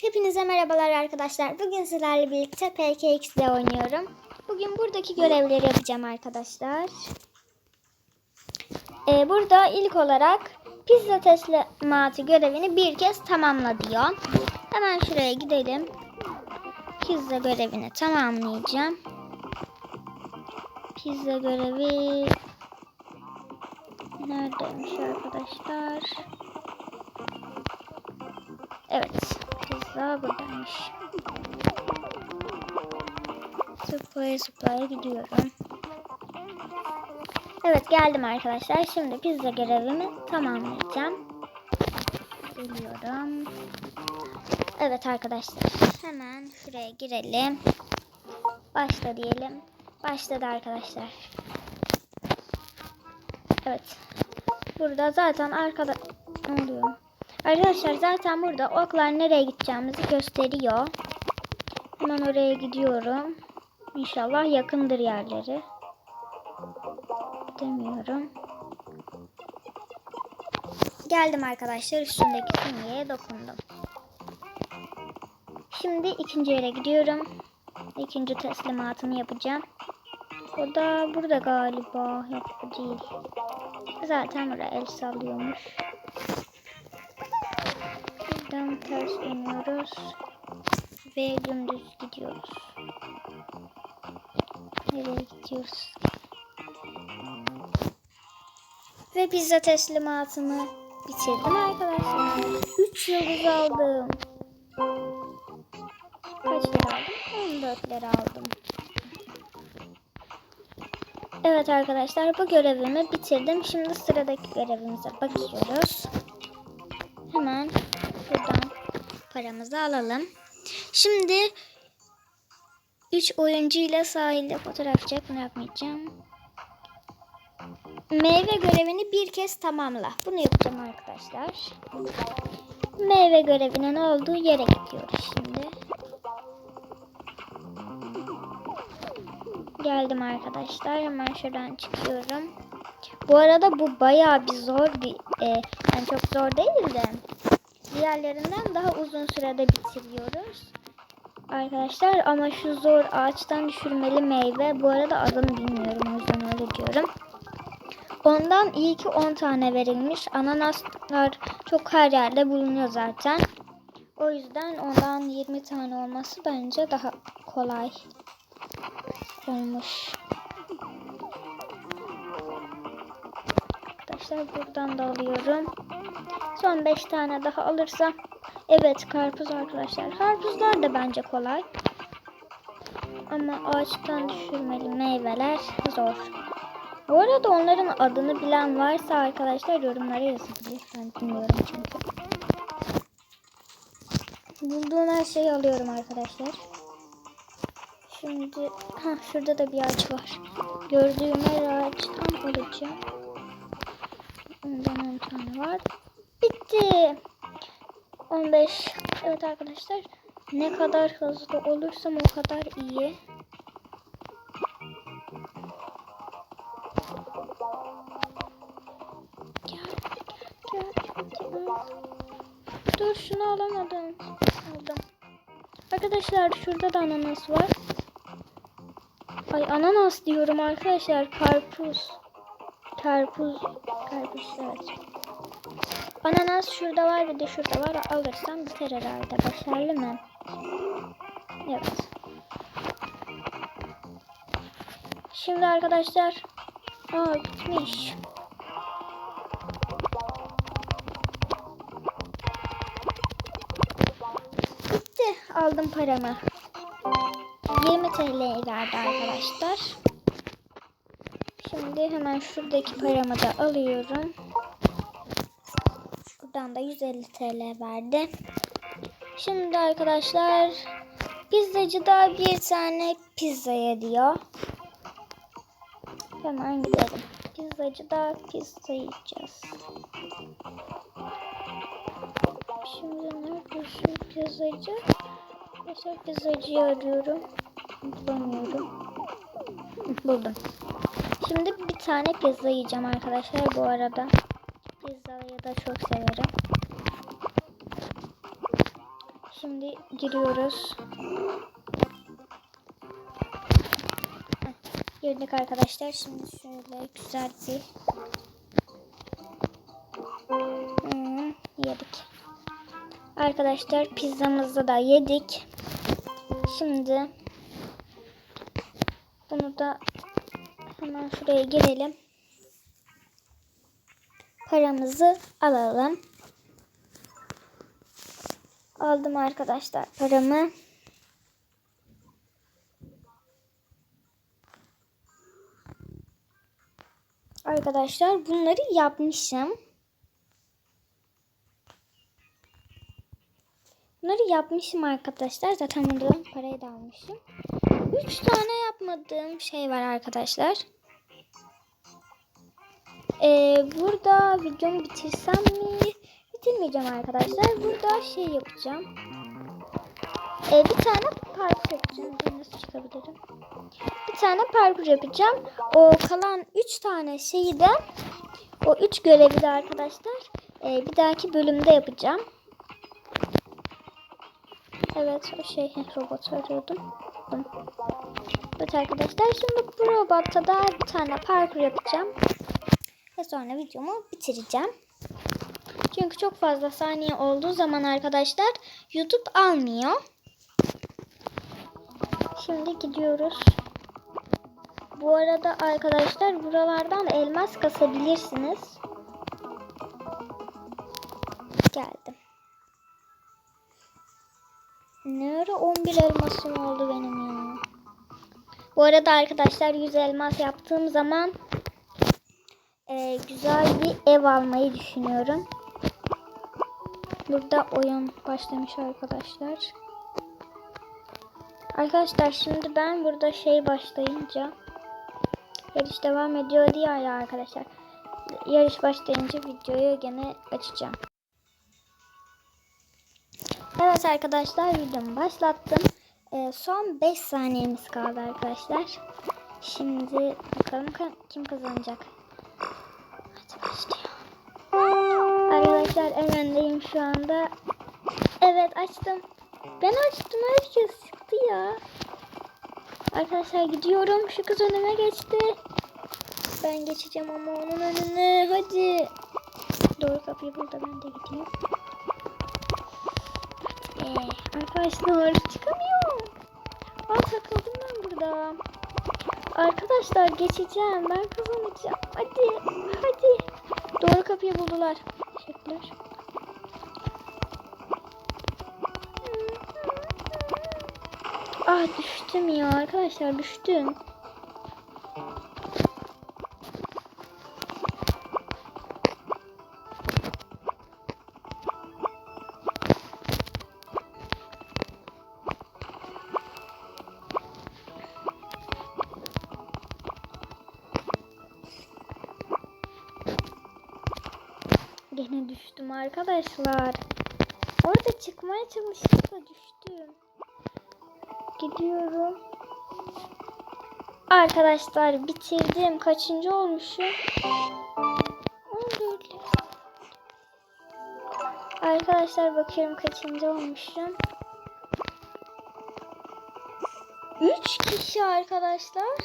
Hepinize merhabalar arkadaşlar. Bugün sizlerle birlikte PKX'de oynuyorum. Bugün buradaki görevleri yapacağım arkadaşlar. Ee, burada ilk olarak pizza teslimatı görevini bir kez tamamla diyor. Hemen şuraya gidelim. Pizza görevini tamamlayacağım. Pizza görevi neredeymiş arkadaşlar? Pizza buradaymış. Zıplaya zıplaya gidiyorum. Evet geldim arkadaşlar. Şimdi pizza görevimi tamamlayacağım. Geliyorum. Evet arkadaşlar. Hemen şuraya girelim. Başla diyelim. Başladı arkadaşlar. Evet. Burada zaten arkada... Ne oluyor? Arkadaşlar zaten burada oklar nereye gideceğimizi gösteriyor. Hemen oraya gidiyorum. İnşallah yakındır yerleri. Demiyorum. Geldim arkadaşlar üstündeki simgeye dokundum. Şimdi ikinci yere gidiyorum. İkinci teslimatımı yapacağım. O da burada galiba. Yok değil. Zaten buraya el sallıyormuş. Ters iniyoruz. Ve dümdüz gidiyoruz. Nereye gidiyoruz? Ve pizza teslimatımı bitirdim arkadaşlar. 3 yıldız aldım. Kaç lira aldım? 14 lira aldım. Evet arkadaşlar bu görevimi bitirdim. Şimdi sıradaki görevimize bakıyoruz. Hemen buradan paramızı alalım. Şimdi 3 oyuncuyla sahilde fotoğraf. Bunu yapmayacağım. Meyve görevini bir kez tamamla. Bunu yapacağım arkadaşlar. Meyve görevinin olduğu yere gidiyoruz şimdi. Geldim arkadaşlar. Hemen şuradan çıkıyorum. Bu arada bu bayağı bir zor bir e, yani çok zor değil de diğerlerinden daha uzun sürede bitiriyoruz. Arkadaşlar ama şu zor ağaçtan düşürmeli meyve bu arada adını bilmiyorum o yüzden öyle diyorum. Ondan iyi ki 10 tane verilmiş. Ananaslar çok her yerde bulunuyor zaten. O yüzden ondan 20 tane olması bence daha kolay olmuş. Arkadaşlar buradan da alıyorum. Son 5 tane daha alırsam. Evet karpuz arkadaşlar. Karpuzlar da bence kolay. Ama ağaçtan düşürmeli meyveler zor. Bu arada onların adını bilen varsa arkadaşlar yorumlara yazabilir. Ben bilmiyorum çünkü. Bulduğum her şeyi alıyorum arkadaşlar. Şimdi ha şurada da bir ağaç var. Gördüğüm her ağaçtan alacağım. Ondan 10 tane var. Bitti. 15. Evet arkadaşlar. Ne kadar hızlı olursam o kadar iyi. Gel, gel. Dur şunu alamadım. Aldım. Arkadaşlar şurada da ananas var. Ay ananas diyorum arkadaşlar. Karpuz. Karpuz. Karpuz evet. Ananas şurada var bir de şurada var. Alırsam biter herhalde. Başarılı mı? Evet. Şimdi arkadaşlar. Aa bitmiş. Bitti. Aldım paramı. 20 TL verdi arkadaşlar. Şimdi hemen şuradaki paramı da alıyorum. Buradan da 150 TL verdi. Şimdi arkadaşlar pizzacıda bir tane pizza diyor. Hemen gidelim. Pizzacıda pizza yiyeceğiz. Şimdi nerede şu pizzacı? Mesela pizzacıyı arıyorum. Bulamıyorum. Buldum. Şimdi bir tane pizza yiyeceğim arkadaşlar bu arada. Pizzayı da çok severim. Şimdi giriyoruz. Heh, Girdik arkadaşlar. Şimdi şöyle güzel bir Hmm, yedik. Arkadaşlar pizzamızı da yedik. Şimdi bunu da hemen şuraya girelim. Paramızı alalım. Aldım arkadaşlar paramı. Arkadaşlar bunları yapmışım. Bunları yapmışım arkadaşlar. Zaten buradan parayı da almışım. Üç tane yapmadığım şey var arkadaşlar. Ee, burada videomu bitirsem mi? Bitirmeyeceğim arkadaşlar. Burada şey yapacağım. Ee, bir tane parkur yapacağım. Ben nasıl çıkabilirim? Bir tane parkur yapacağım. O kalan üç tane şeyi de o üç görevi de arkadaşlar e, bir dahaki bölümde yapacağım. Evet o şey robotu arıyordum. Evet arkadaşlar şimdi bu robotta da bir tane parkur yapacağım. Ve sonra videomu bitireceğim. Çünkü çok fazla saniye olduğu zaman arkadaşlar YouTube almıyor. Şimdi gidiyoruz. Bu arada arkadaşlar buralardan elmas kasabilirsiniz. Geldim. Ne ara 11 elmasım oldu benim ya. Bu arada arkadaşlar 100 elmas yaptığım zaman e, güzel bir ev almayı düşünüyorum. Burada oyun başlamış arkadaşlar. Arkadaşlar şimdi ben burada şey başlayınca yarış devam ediyor diye ya arkadaşlar. Yarış başlayınca videoyu gene açacağım. Evet arkadaşlar videomu başlattım. Ee, son 5 saniyemiz kaldı arkadaşlar. Şimdi bakalım ka- kim kazanacak. Arkadaşlar en öndeyim şu anda. Evet açtım. Ben açtım herkes çıktı ya. Arkadaşlar gidiyorum. Şu kız önüme geçti. Ben geçeceğim ama onun önüne. Hadi. Doğru kapıyı bul da ben de gideyim. Ee, arkadaşlar çıkamıyorum. Aa takıldım ben burada. Arkadaşlar geçeceğim. Ben kazanacağım. Hadi. Hadi. Doğru kapıyı buldular. Teşekkürler. Ah düştüm ya arkadaşlar düştüm. Düştüm arkadaşlar. Orada çıkmaya çalıştım düştüm. Gidiyorum. Arkadaşlar bitirdim. Kaçıncı olmuşum? 14. Arkadaşlar bakıyorum kaçıncı olmuşum. 3 kişi arkadaşlar.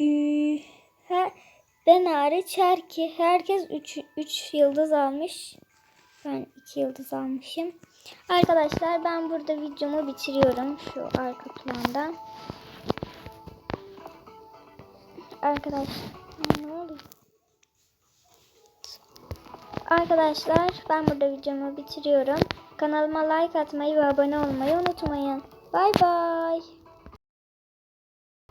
Ee, he- ben hariç her ki herkes 3 3 yıldız almış. Ben 2 yıldız almışım. Arkadaşlar ben burada videomu bitiriyorum şu arka planda. Arkadaşlar ne oldu? Arkadaşlar ben burada videomu bitiriyorum. Kanalıma like atmayı ve abone olmayı unutmayın. Bay bay.